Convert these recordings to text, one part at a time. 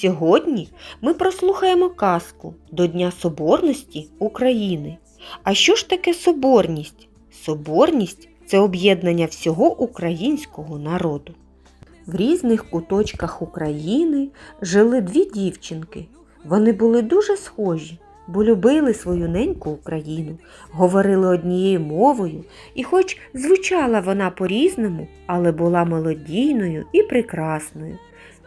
Сьогодні ми прослухаємо казку до Дня Соборності України. А що ж таке соборність? Соборність це об'єднання всього українського народу. В різних куточках України жили дві дівчинки. Вони були дуже схожі, бо любили свою неньку Україну, говорили однією мовою, і хоч звучала вона по-різному, але була мелодійною і прекрасною.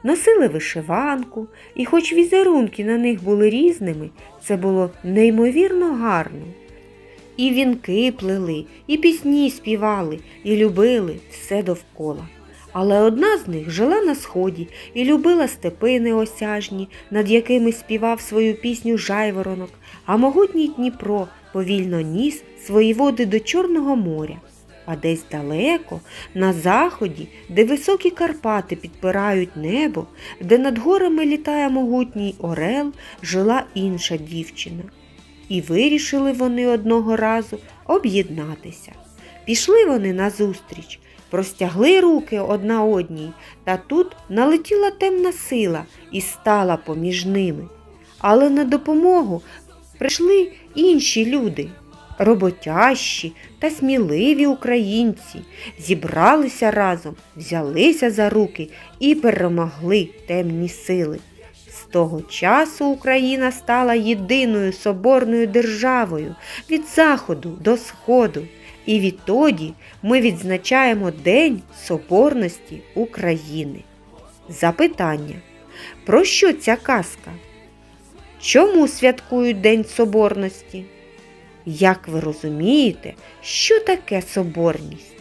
Носили вишиванку, і хоч візерунки на них були різними, це було неймовірно гарно. І вінки плели, і пісні співали, і любили все довкола. Але одна з них жила на сході і любила степи неосяжні, над якими співав свою пісню жайворонок, а могутній Дніпро повільно ніс свої води до Чорного моря. А десь далеко, на заході, де високі Карпати підпирають небо, де над горами літає могутній орел, жила інша дівчина. І вирішили вони одного разу об'єднатися. Пішли вони назустріч, простягли руки одна одній, та тут налетіла темна сила і стала поміж ними. Але на допомогу прийшли інші люди, роботящі та сміливі українці, зібралися разом, взялися за руки і перемогли темні сили. З того часу Україна стала єдиною соборною державою від заходу до сходу, і відтоді ми відзначаємо День Соборності України. Запитання. Про що ця казка? Чому святкують День Соборності? Як ви розумієте, що таке соборність?